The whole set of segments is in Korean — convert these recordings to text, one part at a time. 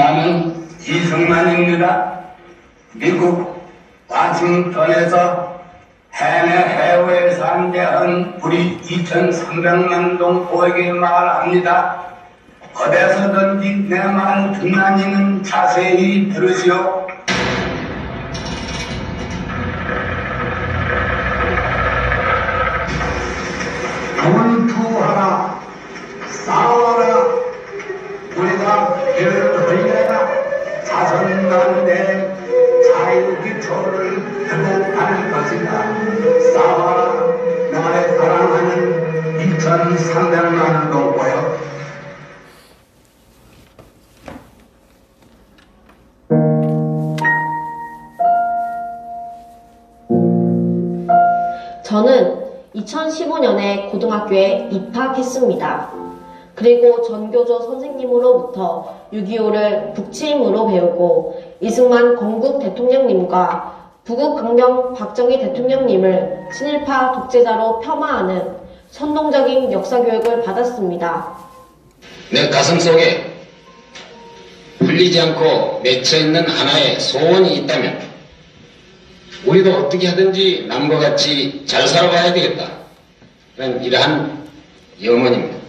나는 이승만입니다. 미국 와싱턴에서 해내 해외에서 안대한 우리 2,300만 동포에게 말합니다. 어디서든지 내 말 듣나니는 자세히 들으시오. 사랑하는 2,300만 동포여. 저는 2015년에 고등학교에 입학했습니다. 그리고 전교조 선생님으로부터 6.25를 북치임으로 배우고 이승만 건국 대통령님과 부국 강령 박정희 대통령님을 친일파 독재자로 폄하하는 선동적인 역사 교육을 받았습니다. 내 가슴 속에 풀리지 않고 맺혀 있는 하나의 소원이 있다면 우리도 어떻게 하든지 남과 같이 잘 살아가야 되겠다. 그런 이러한 염원입니다.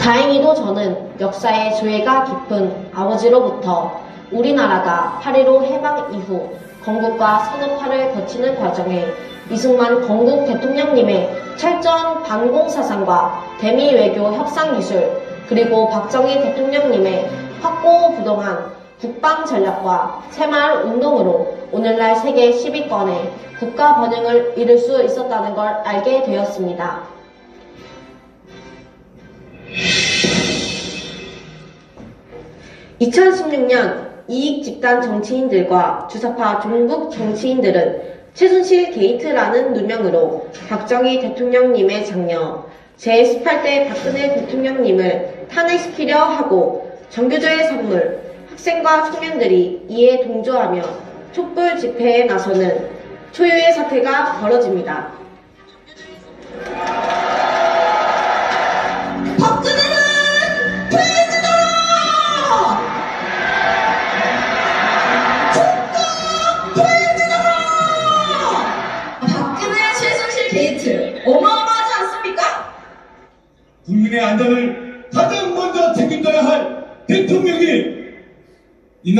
다행히도 저는 역사의 조예가 깊은 아버지로부터 우리나라가 8.15 해방 이후 건국과 산업화를 거치는 과정에 이승만 건국 대통령님의 철저한 반공사상과 대미 외교 협상 기술 그리고 박정희 대통령님의 확고부동한 국방 전략과 새마을 운동으로 오늘날 세계 10위권의 국가 번영을 이룰 수 있었다는 걸 알게 되었습니다. (2016년) 이익 집단 정치인들과 주사파 종북 정치인들은 최순실 게이트라는 누명으로 박정희 대통령님의 장녀 제18대 박근혜 대통령님을 탄핵시키려 하고 정교조의 선물 학생과 청년들이 이에 동조하며 촛불 집회에 나서는 초유의 사태가 벌어집니다.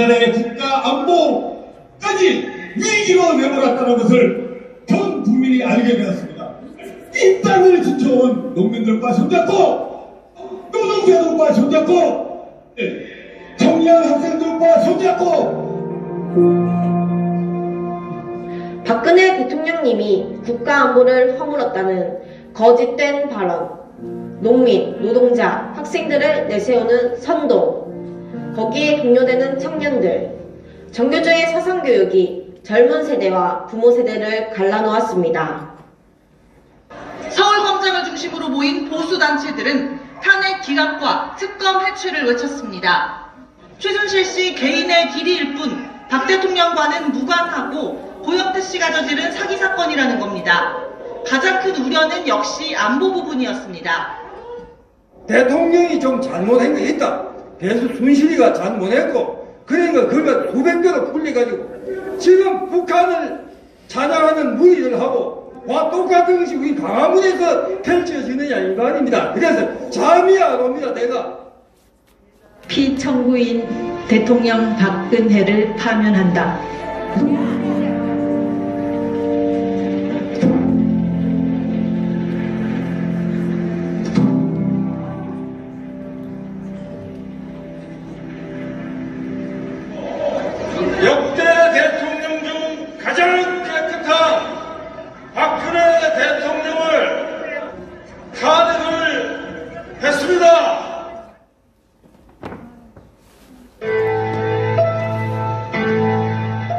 나라의 국가 안보까지 위기로 내몰았다는 것을 전 국민이 알게 되었습니다. 이 땅을 지켜온 농민들과 손잡고 노동자들과 손잡고 예, 청년 학생들과 손잡고. 박근혜 대통령님이 국가 안보를 허물었다는 거짓된 발언, 농민, 노동자, 학생들을 내세우는 선동, 거기에 동요되는 청년들, 정교조의 사상교육이 젊은 세대와 부모 세대를 갈라놓았습니다. 서울광장을 중심으로 모인 보수단체들은 탄핵 기각과 특검 해체를 외쳤습니다. 최순실 씨 개인의 길이일 뿐 박 대통령과는 무관하고 고영태 씨가 저지른 사기 사건이라는 겁니다. 가장 큰 우려는 역시 안보 부분이었습니다. 대통령이 좀 잘못한 게 있다. 배수 순실이가 잘못했고, 그러니까 그가 수백 개로 풀려가지고, 지금 북한을 찬양하는 무리를 하고, 와 똑같은 것이 우리 강화문에서 펼쳐지는 인간입니다. 그래서 잠이 안 옵니다, 내가. 피청구인 대통령 박근혜를 파면한다. 역대 대통령 중 가장 깨끗한 박근혜 대통령을 탄핵을 했습니다.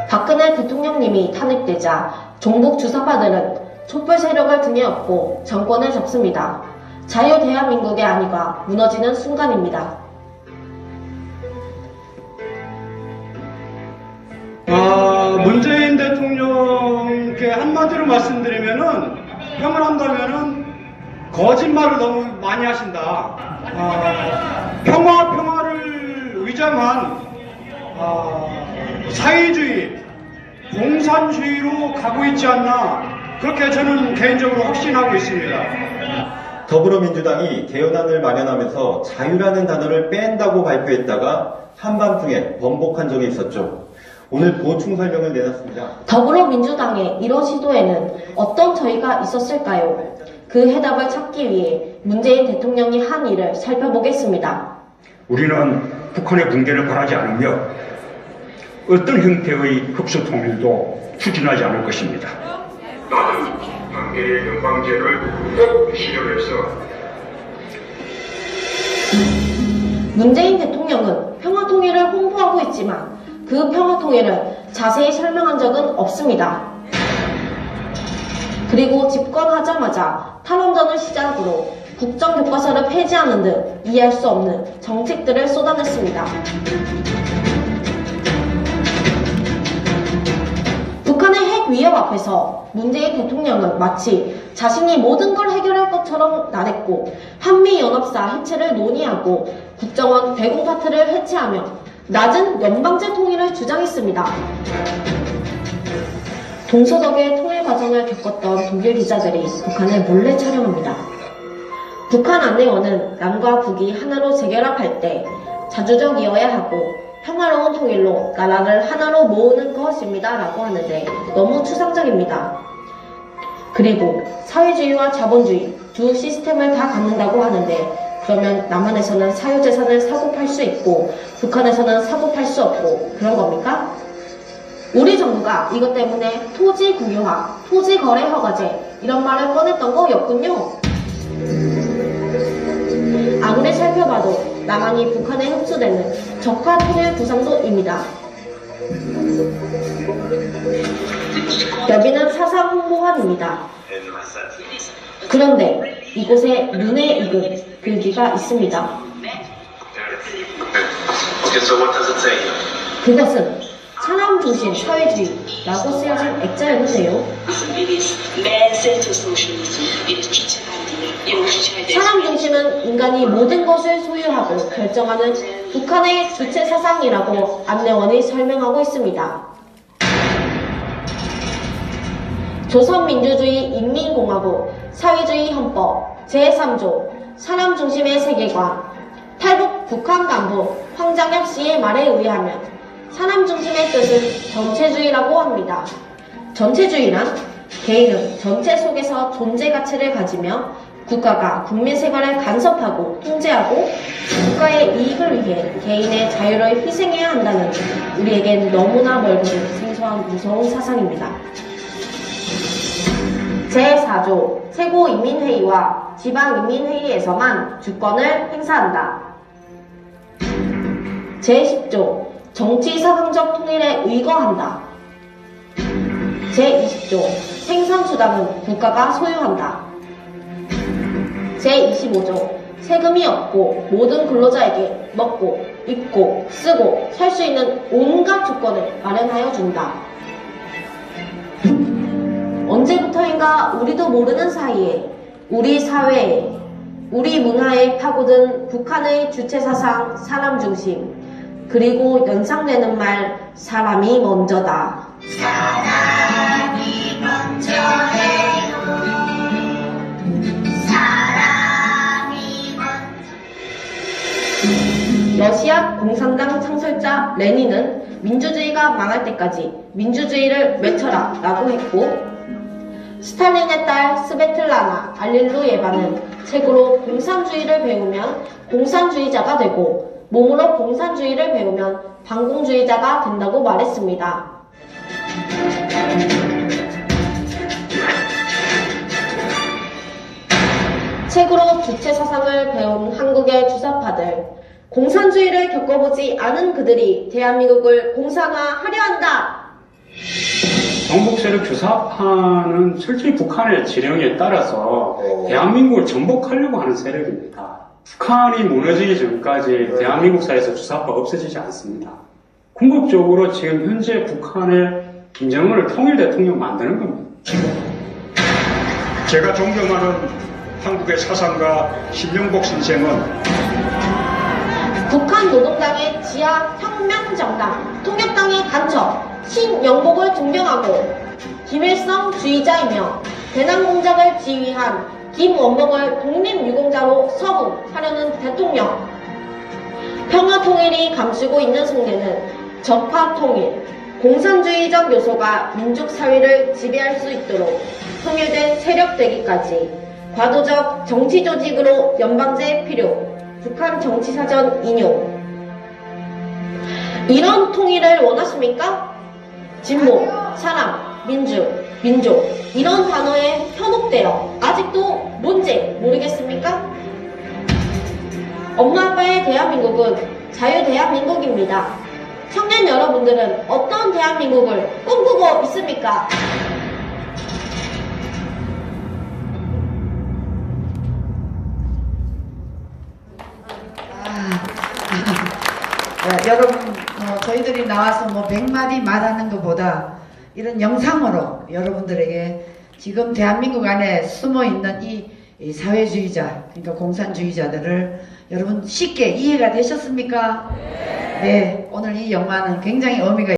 박근혜 대통령님이 탄핵되자 종북 주사파들은 촛불 세력을 등에 업고 정권을 잡습니다. 자유 대한민국의 안위가 무너지는 순간입니다. 문재인 대통령께 한마디로 말씀드리면은 평을 한다면은 거짓말을 너무 많이 하신다. 아, 평화 평화를 의장한 아, 사회주의, 공산주의로 가고 있지 않나 그렇게 저는 개인적으로 확신하고 있습니다. 더불어민주당이 개헌안을 마련하면서 자유라는 단어를 뺀다고 발표했다가 한밤중에 번복한 적이 있었죠. 오늘 보충 설명을 내놨습니다. 더불어민주당의 이런 시도에는 어떤 저희가 있었을까요? 그 해답을 찾기 위해 문재인 대통령이 한 일을 살펴보겠습니다. 우리는 북한의 붕괴를 바라지 않으며 어떤 형태의 흡수 통일도 추진하지 않을 것입니다. 나는 관계의 연방제를 꼭 실현해서 문재인 대통령은 평화 통일을 홍보하고 있지만 그 평화 통일을 자세히 설명한 적은 없습니다. 그리고 집권하자마자 탈원전을 시작으로 국정교과서를 폐지하는 등 이해할 수 없는 정책들을 쏟아냈습니다. 북한의 핵 위협 앞에서 문재인 대통령은 마치 자신이 모든 걸 해결할 것처럼 나댔고 한미연합사 해체를 논의하고 국정원 대공 파트를 해체하며 낮은 연방제 통일을 주장했습니다. 동서독의 통일 과정을 겪었던 독일 기자들이 북한을 몰래 촬영합니다. 북한 안내원은 남과 북이 하나로 재결합할 때 자주적이어야 하고 평화로운 통일로 나라를 하나로 모으는 것입니다. 라고 하는데 너무 추상적입니다. 그리고 사회주의와 자본주의 두 시스템을 다 갖는다고 하는데 그러면 남한에서는 사유재산을 사고 팔 수 있고 북한에서는 사고 팔 수 없고 그런 겁니까? 우리 정부가 이것 때문에 토지 공유화, 토지 거래 허가제 이런 말을 꺼냈던 거였군요. 아무리 살펴봐도 남한이 북한에 흡수되는 적화 통일 구상도입니다. 여기는 사상 홍보관입니다. 그런데 이곳에 눈에 익은 글귀가 있습니다. 그것은 사람 중심 사회주의라고 쓰여진 액자였는데요. 사람 중심은 인간이 모든 것을 소유하고 결정하는 북한의 주체 사상이라고 안내원이 설명하고 있습니다. 조선민주주의 인민공화국 사회주의 헌법 제3조 사람 중심의 세계관 탈북 북한 간부 황장혁 씨의 말에 의하면 사람 중심의 뜻은 전체주의라고 합니다. 전체주의란 개인은 전체 속에서 존재 가치를 가지며 국가가 국민 생활을 간섭하고 통제하고 국가의 위해 개인의 자유를 희생해야 한다는 우리에겐 너무나 멀고 생소한 무서운 사상입니다. 제4조 최고인민회의와 지방인민회의에서만 주권을 행사한다. 제10조 정치사상적 통일에 의거한다. 제20조 생산수단은 국가가 소유한다. 제25조 세금이 없고 모든 근로자에게 먹고 입고 쓰고 살 수 있는 온갖 조건을 마련하여 준다. 언제부터인가 우리도 모르는 사이에 우리 사회에 우리 문화에 파고든 북한의 주체사상 사람 중심 그리고 연상되는 말 사람이 먼저다. 사람이 먼저예 러시아 공산당 창설자 레닌은 민주주의가 망할 때까지 민주주의를 외쳐라 라고 했고 스탈린의 딸 스베틀라나 알릴루예바는 책으로 공산주의를 배우면 공산주의자가 되고 몸으로 공산주의를 배우면 반공주의자가 된다고 말했습니다. 책으로 주체 사상을 배운 주사파들, 공산주의를 겪어보지 않은 그들이 대한민국을 공산화하려 한다! 정복 세력 주사파는 실제 북한의 지령에 따라서 대한민국을 전복하려고 하는 세력입니다. 북한이 무너지기 전까지 대한민국 사회에서 주사파가 없어지지 않습니다. 궁극적으로 지금 현재 북한의 김정은을 통일 대통령 만드는 겁니다. 제가 존경하는 한국의 사상가 신영복 선생은 북한 노동당의 지하 혁명정당, 통역당의 간첩, 신영복을 존경하고 김일성 주의자이며 대남공작을 지휘한 김원봉을 독립유공자로 서문하려는 대통령. 평화통일이 감추고 있는 속내는 적파통일, 공산주의적 요소가 민족사회를 지배할 수 있도록 통일된 세력 되기까지 과도적 정치 조직으로 연방제 필요, 북한 정치사전 인용. 이런 통일을 원하십니까? 진보, 사랑, 민주, 민족 이런 단어에 현혹되어 아직도 뭔지 모르겠습니까? 엄마 아빠의 대한민국은 자유 대한민국입니다. 청년 여러분들은 어떤 대한민국을 꿈꾸고 있습니까? 여러분, 어, 저희들이 나와서 뭐 100마디 말하는 것보다 이런 영상으로 여러분들에게 지금 대한민국 안에 숨어 있는 이, 이 사회주의자, 그러니까 공산주의자들을 여러분 쉽게 이해가 되셨습니까? 네, 오늘 이 영화는 굉장히 의미가